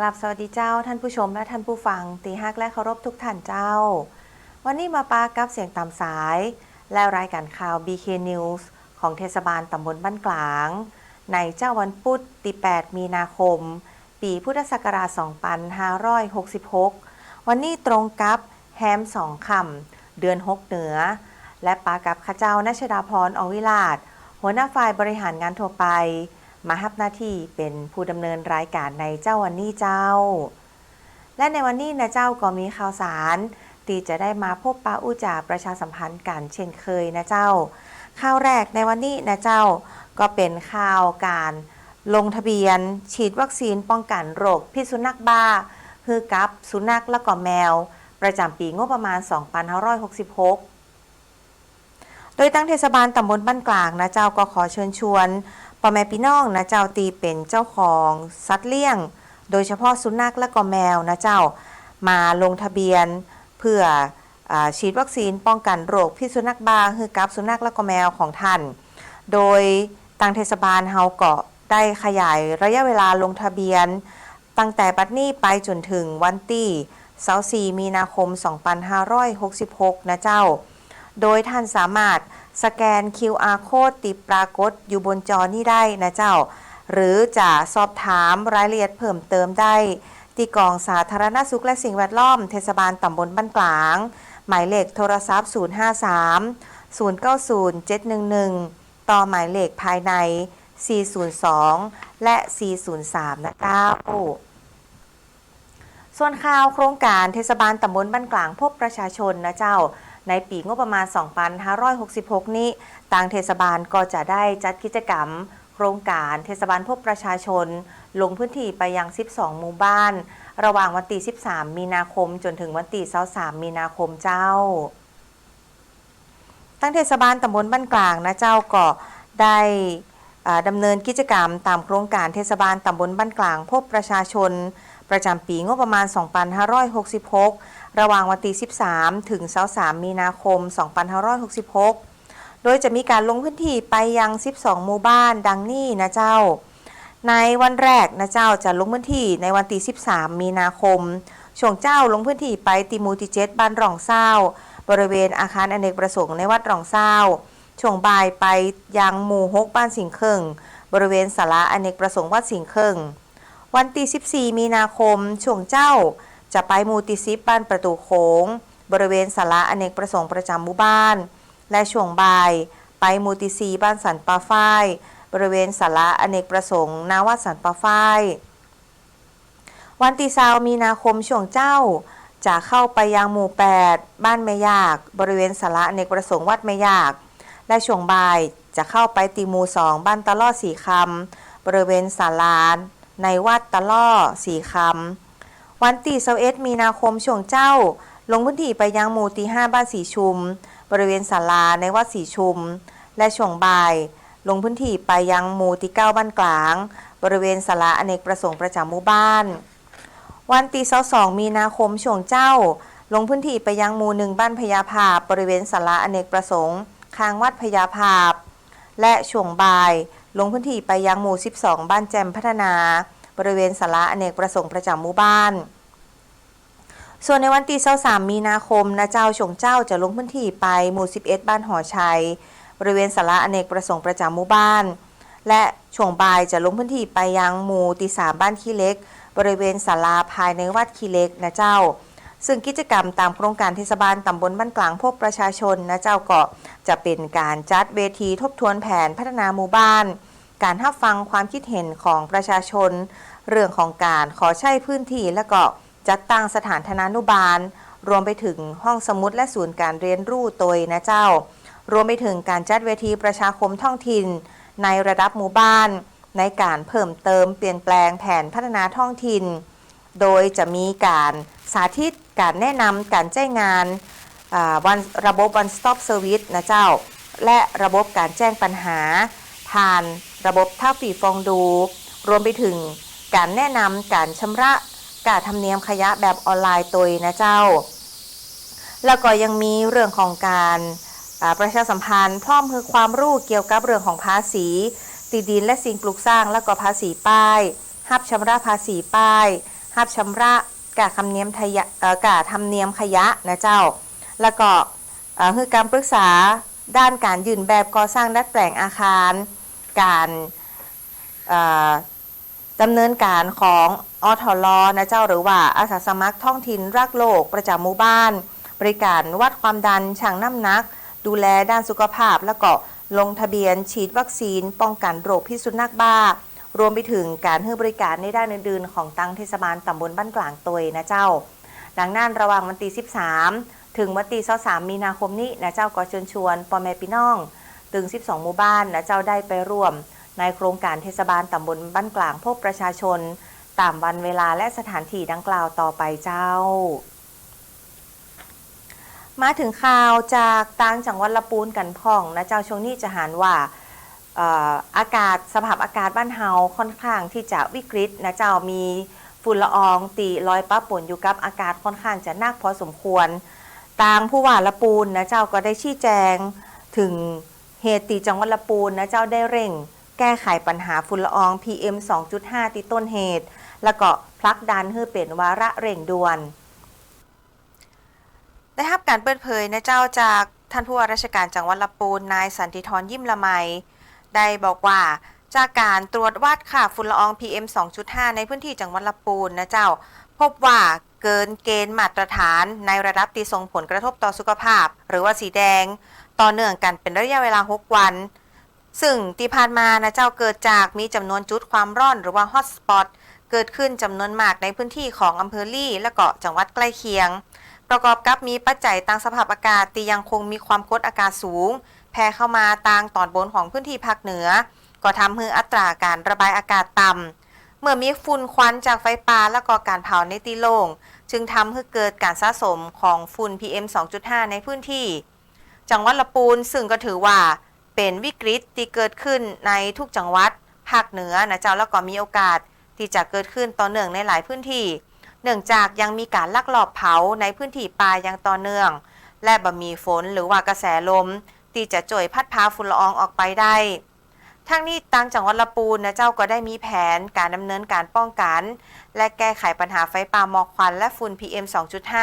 กราบสวัสดีเจ้าท่านผู้ชมและท่านผู้ฟัง ตีฮักและเคารพทุกท่านเจ้า วันนี้มาปากับเสียงตามสาย และรายการข่าว BK News ของเทศบาลตำบลบ้านกลาง ในเจ้าวันพุธที่8มีนาคม ปีพุทธศักราช 2566 วันนี้ตรงกับแฮมสองคำเดือน6เหนือ และปากับข้าเจ้านัชดาพรอวิลาศหัวหน้าฝ่ายบริหารงานทั่วไป มาฮับหน้าที่เป็นผู้ดำเนินรายการในเจ้าวันนี้เจ้า และในวันนี้นะเจ้าก็มีข่าวสารที่จะได้มาพบปะอู้จ่าประชาสัมพันธ์กันเช่นเคยนะเจ้าข่าวแรกในวันนี้นะเจ้าก็เป็นข่าวการลงทะเบียน ฉีดวัคซีนป้องกันโรคพิษสุนัขบ้าคือกับสุนัขและก็แมว ประจำปีงบประมาณ 2566 โดยตั้งเทศบาลตำบลบ้านกลางนะเจ้าก็ขอเชิญชวน พ่อแม่พี่น้องนะเจ้าตีเป็นเจ้าของสัตว์เลี้ยง โดยเฉพาะสุนัขและก็แมวนะเจ้ามาลงทะเบียนเพื่ออฉีดวัคซีนป้องกันโรคพิษสุนัขบ้าคือกับสุนัขและก็แมวของท่าน โดยทางเทศบาลเฮาเก็ได้ขยายระยะเวลาลงทะเบียน ตั้งแต่บัดนี้ไปจนถึงวันที่24มีนาคม 2566 นะเจ้า โดยท่านสามารถ สแกน QR code ติดปรากฏอยู่บนจอนี้ได้นะเจ้า หรือจะสอบถามรายละเอียดเพิ่มเติมได้ ที่กองสาธารณสุขและสิ่งแวดล้อม เทศบาลตำบลบ้านกลาง หมายเลขโทรศัพท์ 053 090 711 ต่อหมายเลขภายใน 402 และ 403 นะเจ้าส่วนข่าวโครงการเทศบาลตำบลบ้านกลางพบประชาชนนะเจ้า ในปีงบประมาณ 2566 นี้ทางเทศบาลก็จะได้จัดกิจกรรม โครงการเทศบาลพบประชาชน ลงพื้นที่ไปยัง 12 หมู่บ้าน ระหว่างวันที่ 13 มีนาคม จนถึงวันที่ 23 มีนาคมเจ้า ตั้งเทศบาลตำบลบ้านกลางนะเจ้าก็ได้ดำเนินกิจกรรมตามโครงการเทศบาลตำบลบ้านกลาง พบประชาชน ประจำปีงบประมาณ 2566 ระหว่างวันที่ 13 ถึง23มีนาคม 2566 โดยจะมีการลงพื้นที่ไปยัง 12 หมู่บ้านดังนี้นะเจ้า ในวันแรกนะเจ้าจะลงพื้นที่ในวันที่ 13 มีนาคม ช่วงเจ้าลงพื้นที่ไปติมูติเจตบ้านร่องเศร้า บริเวณอาคารอเนกประสงค์ในวัดร่องเศร้า ช่วงบ่ายไปยังหมู่ฮกบ้านสิงเคิงบริเวณศาลาอเนกประสงค์วัดสิงเคิงวันที่ 14 มีนาคม ช่วงเจ้า จะไปมูติซิปบ้านประตูโขงบริเวณศาลาอเนกประสงค์ประจำหมู่บ้าน และช่วงบ่าย ไปมูติซีบ้านสันปาฝ้าย บริเวณศาลาอเนกประสงค์นาวัดสันปาฝ้าย วันที่ซาวมีนาคมช่วงเจ้า จะเข้าไปยังหมู่ 8 บ้านแม่ยาก บริเวณศาลาอเนกประสงค์วัดแม่ยาก และช่วงบ่ายจะเข้าไปตีหมู่2บ้านตะล่อสีคำบริเวณศาลานในวัดตะล่อสีคำ วันที่21มีนาคมช่วงเจ้า ลงพื้นที่ไปยังหมู่ที่5บ้านสีชุม บริเวณศาลาในวัดสีชุม และช่วงบ่าย ลงพื้นที่ไปยังหมู่ที่9บ้านกลาง บริเวณศาลาอเนกประสงค์ประจำหมู่บ้าน วันที่22มีนาคมช่วงเจ้า ลงพื้นที่ไปยังหมู่หนึ่งบ้านพญาภาพ บริเวณศาลาอเนกประสงค์ข้างวัดพญาภาพ และช่วงบ่าย ลงพื้นที่ไปยังหมู่ 12 บ้านแจมพัฒนา บริเวณศาลาอเนกประสงค์ประจำหมู่บ้าน ส่วนในวันที่23มีนาคมนะเจ้าชงเจ้าจะลงพื้นที่ไปหมู่ 11 บ้านหอชัย บริเวณศาลาอเนกประสงค์ประจำหมู่บ้าน และช่วงบ่ายจะลงพื้นที่ไปยังหมู่ที่3บ้านขี้เล็ก บริเวณศาลาภายในวัดขี้เล็กนะเจ้าซึ่งกิจกรรมตามโครงการเทศบาลตำบลบ้านกลางพบประชาชนนะเจ้าเก็จะเป็นการจัดเวทีทบทวนแผนพัฒนาหมู่บ้าน การรับฟังความคิดเห็นของประชาชน เรื่องของการขอใช้พื้นที่และก็จัดตั้งสถานธนานุบาล รวมไปถึงห้องสมุดและศูนย์การเรียนรู้ตัวนะเจ้า รวมไปถึงการจัดเวทีประชาคมท้องถิ่น ในระดับหมู่บ้าน ในการเพิ่มเติมเปลี่ยนแปลงแผนพัฒนาท้องถิ่น โดยจะมีการสาธิตการแนะนำการแจ้งงานวันระบบ one stop service นะเจ้า และระบบการแจ้งปัญหา ผ่านระบบท่าฝีฟองดู รวมไปถึง การแนะนำการชำระการทำเนียมขยะแบบออนไลน์ตัวนะเจ้า แล้วก็ยังมีเรื่องของการประชาสัมพันธ์พร้อมคือความรู้เกี่ยวกับเรื่องของภาษีติดินและสิ่งปลูกสร้างแล้วก็ภาษีป้ายหับชำระภาษีป้ายหับชำระกาคำเนียมทยะกาทำเนียมขยะนะเจ้า แล้วก็คือการปรึกษาด้านการยืนแบบก่อสร้างดัดแปลงอาคาร การ ดำเนินการของอทลนะเจ้าหรือว่าอาสาสมัครท้องถิ่นรักโลกประจำหมู่บ้าน บริการวัดความดันชั่งน้ำหนัก ดูแลด้านสุขภาพ แล้วก็ลงทะเบียนฉีดวัคซีน ป้องกันโรคพิษสุนัขบ้า รวมไปถึงการให้บริการในด้านอื่นๆ ของตังเทศบาลตำบลบ้านกลางตัวยนะเจ้า ดังนั้นระหว่างวันที่13 ถึงวันที่23มีนาคมนี้นะเจ้าก็เชิญชวนปอแม่พี่น้อง ถึง 12 หมู่บ้านนะเจ้าได้ไปร่วม ในโครงการเทศบาลตำบลบ้านกลางพบประชาชน ตามวันเวลาและสถานที่ดังกล่าวต่อไปเจ้า มาถึงข่าวจากต่างจังหวัดละปูนกันพ่องนะเจ้าช่วงนี้จะหารว่าอากาศสภาพอากาศบ้านเฮาค่อนข้างที่จะวิกฤตนะเจ้ามีฝุ่นละอองตีลอยป้าป่นอยู่กับอากาศค่อนข้างจะนักพอสมควรทางผู้ว่าละปูนนะเจ้าก็ได้ชี้แจงถึงเหตุตีจังหวัดละปูนนะเจ้าได้เร่ง แก้ไขปัญหาฝุ่นละออง PM 2.5 ที่ต้นเหตุ แล้วก็พลักดันให้เป็นวาระเร่งด่วน ได้รับการเปิดเผยนะเจ้าจากท่านผู้ว่าราชการจังหวัดลำปูนนายสันติธรยิ้มละไม ได้บอกว่าจากการตรวจวัดค่าฝุ่นละออง PM 2.5 ในพื้นที่จังหวัดลำปูนนะเจ้า พบว่าเกินเกณฑ์มาตรฐานในระดับที่ส่งผลกระทบต่อสุขภาพ หรือว่าสีแดง ต่อเนื่องกันเป็นระยะเวลา 6 วัน ซึ่งที่ผ่านมานะเจ้าเกิดจากมีจำนวนจุดความร้อนหรือว่าฮอตสปอตเกิดขึ้นจำนวนมากในพื้นที่ของอำเภอลี่ และเก็จังหวัดใกล้เคียง ประกอบกับมีปัจจัยต่างสภาพอากาศที่ยังคงมีความกดอากาศสูง แผ่เข้ามาตางตอนบนของพื้นที่ภาคเหนือ ก็ทำให้อัตราการระบายอากาศต่ำเมื่อมีฝุ่นควันจากไฟป่าและก็การเผาในที่โล่งจึงทำให้เกิดการสะสมของฝุ่น PM 2.5 ในพื้นที่ จังหวัดละปูนซึ่งก็ถือว่า เป็นวิกฤตที่เกิดขึ้นในทุกจังหวัดภาคเหนือนะเจ้าแล้วก็มีโอกาสที่จะเกิดขึ้นต่อเนื่องในหลายพื้นที่ เนื่องจากยังมีการลักลอบเผาในพื้นที่ป่าอย่างต่อเนื่อง และบ่มีฝนหรือว่ากระแสลม ที่จะจ่วยพัดพาฝุ่นละอองออกไปได้ ทั้งนี้ต่างจังหวัดละปูนนะเจ้าก็ได้มีแผนการดำเนินการป้องกัน และแก้ไขปัญหาไฟป่าหมอกควันและฝุ่น PM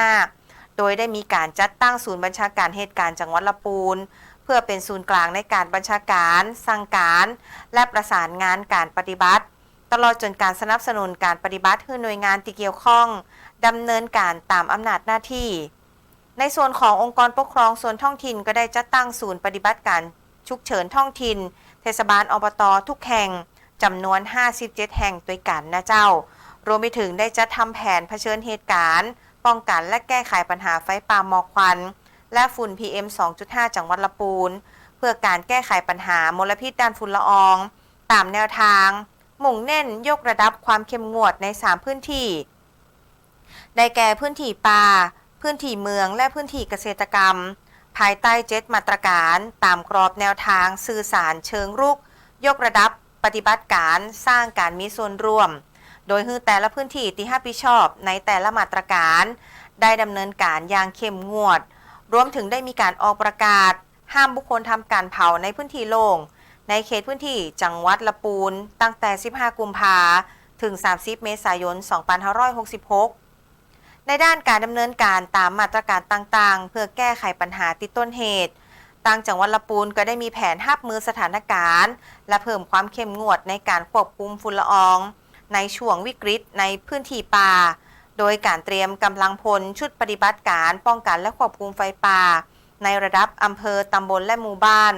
2.5โดยได้มีการจัดตั้งศูนย์บัญชาการเหตุการณ์จังหวัดละปูน เพื่อเป็นศูนย์กลางในการบัญชาการ สั่งการ และประสานงานการปฏิบัติ ตลอดจนการสนับสนุนการปฏิบัติให้หน่วยงานที่เกี่ยวข้องดำเนินการตามอำนาจหน้าที่ ในส่วนขององค์กรปกครองส่วนท้องถิ่นก็ได้จัดตั้งศูนย์ปฏิบัติการฉุกเฉินท้องถิ่น เทศบาลอบตทุกแห่งจำนวน 57 แห่งด้วยกันนะเจ้า รวมไปถึงได้จัดทำแผนเผชิญเหตุการณ์ ป้องกันและแก้ไขปัญหาไฟป่าหมอกควัน และฝุ่น PM 2.5 จังหวัดละปูน เพื่อการแก้ไขปัญหามลพิษด้านฝุ่นละออง ตามแนวทาง มุ่งเน้นยกระดับความเข้มงวดใน 3 พื้นที่ ได้แก่พื้นที่ป่า พื้นที่เมือง และพื้นที่เกษตรกรรม ภายใต้เจ็ดมาตรการตามกรอบแนวทางสื่อสารเชิงรุก ยกระดับปฏิบัติการสร้างการมีส่วนร่วม โดยฮือแต่ละพื้นที่ที่รับผิดชอบในแต่ละมาตรการ ได้ดำเนินการอย่างเข้มงวด รวมถึงได้มีการออกประกาศ ห้ามบุคคลทำการเผาในพื้นที่โล่งในเขตพื้นที่จังหวัดละปูน ตั้งแต่ 15 กุมภาถึง 30 เมษายน 2566 ในด้านการดำเนินการตามมาตรการต่างๆ เพื่อแก้ไขปัญหาที่ต้นเหตุต่างจังหวัดละปูนก็ได้มีแผนหับมือสถานการณ์ และเพิ่มความเข้มงวดในการควบคุมฝุ่นละออง ในช่วงวิกฤตในพื้นที่ป่า โดยการเตรียมกำลังพลชุดปฏิบัติการป้องกันและควบคุมไฟป่า ในระดับอำเภอตำบลและหมู่บ้าน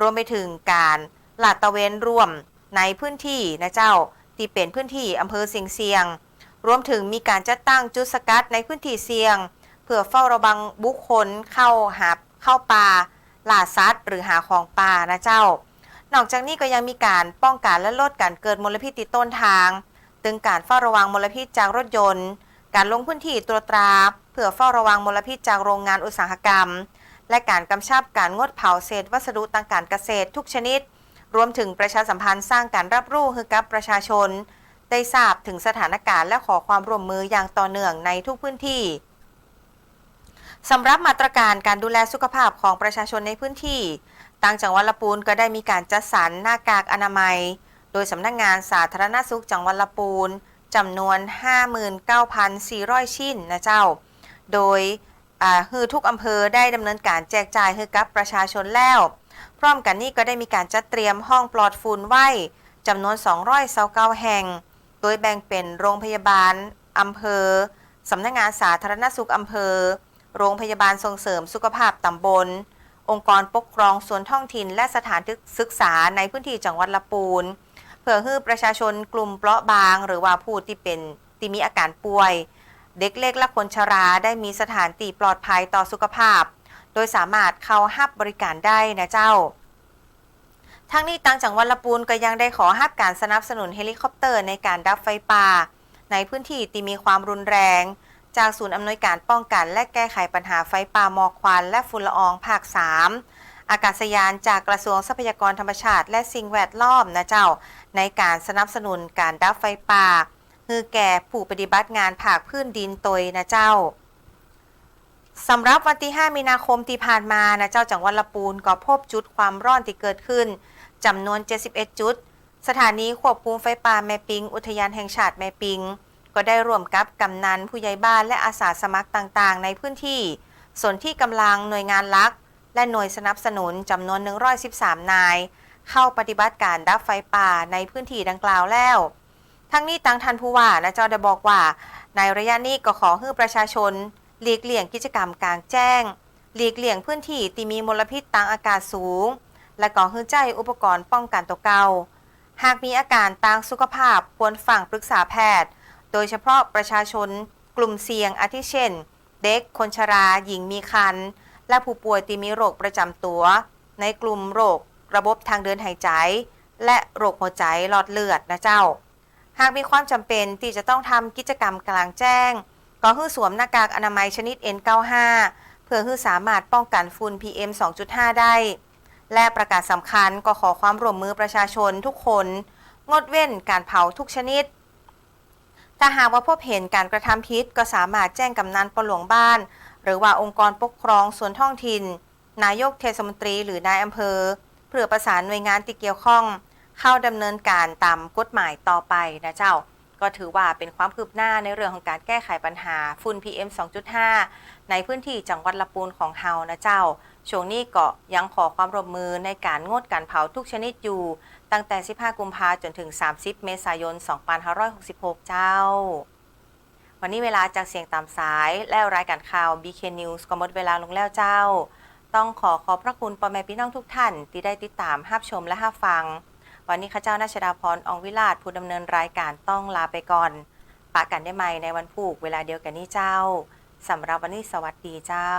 รวมไปถึงการลาดตระเวนร่วมในพื้นที่นะเจ้าที่เป็นพื้นที่อำเภอเสียงเสียง รวมถึงมีการจัดตั้งจุดสกัดในพื้นที่เสี่ยง เพื่อเฝ้าระวังบุคคลเข้าหาเข้าป่าล่าสัตว์หรือหาของป่านะเจ้า นอกจากนี้ก็ยังมีการป้องกันและลดการเกิดมลพิษติดต้นทาง ตึงการเฝ้าระวังมลพิษจากรถยนต์ การลงพื้นที่ตรวจตรา เพื่อเฝ้าระวังมลพิษจากโรงงานอุตสาหกรรม และการกำชับการงดเผาเศษวัสดุทางการเกษตรทุกชนิด รวมถึงประชาสัมพันธ์สร้างการรับรู้ให้กับประชาชน ได้ทราบถึงสถานการณ์และขอความร่วมมืออย่างต่อเนื่องในทุกพื้นที่สำหรับมาตรการการดูแลสุขภาพของประชาชนในพื้นที่ต่างจังหวัดละปูนก็ได้มีการจัดสรรหน้ากากอนามัย โดยสำนักงงานสาธารณสุขจังหวัดละปูน จำนวน 59,400 ชิ้นนะเจ้า โดยฮือทุกอำเภอได้ดำเนินการแจกจ่ายให้กับประชาชนแล้ว พร้อมกันนี้ก็ได้มีการจัดเตรียมห้องปลอดฝุ่นไว้จำนวน 229แห่ง โดยแบ่งเป็นโรงพยาบาลอำเภอสำนักงานสาธารณสุขอำเภอ โรงพยาบาลส่งเสริมสุขภาพตำบล องค์กรปกครองส่วนท้องถิ่นและสถานศึกษาในพื้นที่จังหวัดละปูน เพื่อให้ประชาชนกลุ่มเปราะบาง หรือว่าผู้ที่เป็นที่มีอาการป่วย เด็กเล็กและคนชราได้มีสถานที่ปลอดภัยต่อสุขภาพ โดยสามารถเข้าฮับบริการได้นะเจ้า ทั้งนี้ตังจังหวัดละปูนก็ยังได้ขอฮับการสนับสนุนเฮลิคอปเตอร์ในการดับไฟป่า ในพื้นที่ที่มีความรุนแรง จากศูนย์อำนวยการป้องกัน และแก้ไขปัญหาไฟป่าหมอกควันและฝุ่นละอองภาค 3 อากาศยานจากกระทรวงทรัพยากรธรรมชาติ และสิ่งแวดล้อมนะเจ้า ในการสนับสนุนการดับไฟป่าคือแก่ผู้ปฏิบัติงานภาคพื้นดินตยนะเจ้าสำหรับวันที่ 5 มีนาคมที่ผ่านมานะเจ้าจังหวัดละปูนก็พบจุดความร้อนที่เกิดขึ้นจำนวน 71 จุด สถานีควบคุมไฟป่าแม่ปิง อุทยานแห่งชาติแม่ปิง ก็ได้ร่วมกับกำนันผู้ใหญ่บ้านและอาสาสมัครต่างๆ ในพื้นที่ส่วนที่กำลังหน่วยงานลัก และหน่วยสนับสนุนจำนวน 113 นาย เข้าปฏิบัติการดับไฟป่าในพื้นที่ดังกล่าวแล้ว ทั้งนี้ตังทันผู้ว่านะเจ้าได้บอกว่า ในระยะนี้ก็ขอให้ประชาชน หลีกเลี่ยงกิจกรรมกลางแจ้ง หลีกเลี่ยงพื้นที่ที่มีมลพิษทางอากาศสูง และก็ฮือใจอุปกรณ์ป้องกันตัวเก่าหากมีอาการทางสุขภาพควรฝั่งปรึกษาแพทย์ โดยเฉพาะประชาชนกลุ่มเสี่ยงอาทิเช่น เด็กคนชรา หญิงมีครรภ์ และผู้ป่วยที่มีโรคประจำตัว ในกลุ่มโรค ระบบทางเดินหายใจ และโรคหัวใจหลอดเลือดนะเจ้า หากมีความจำเป็นที่จะต้องทำกิจกรรมกลางแจ้ง ก็ให้สวมหน้ากากอนามัยชนิด N95 เพื่อให้สามารถป้องกันฝุ่น PM 2.5 ได้ และประกาศสำคัญก็ขอความร่วมมือประชาชนทุกคน งดเว้นการเผาทุกชนิดถ้าหากว่าพบเห็นการกระทำผิดก็สามารถแจ้งกำนันปหลวงบ้าน หรือว่าองค์กรปกครองส่วนท้องถิ่น นายกเทศมนตรีหรือนายอำเภอ เพื่อประสานหน่วยงานที่เกี่ยวข้อง เข้าดำเนินการตามกฎหมายต่อไปนะเจ้า ก็ถือว่าเป็นความคืบหน้าในเรื่องของการแก้ไขปัญหาฝุ่น PM 2.5 ในพื้นที่จังหวัดละปูนของเฮานะเจ้าช่วงนี้ก็ยังขอความร่วมมือในการงดการเผาทุกชนิดอยู่ ตั้งแต่ 15 กุมภาจนถึง 30 เมษายน 2566 เจ้า วันนี้เวลาจากเสียงตามสาย และรายการข่าว BK News ก็หมดเวลาลงแล้วเจ้า ต้องขอขอบพระคุณพ่อแม่พี่น้องทุกท่าน ที่ได้ติดตามหับชมและหับฟัง วันนี้ข้าเจ้านาชดาพรอองวิลาศผู้ดำเนินรายการต้องลาไปก่อนปะกันได้ใหม่ในวันพุธเวลาเดียวกันนี้เจ้าสำหรับวันนี้สวัสดีเจ้า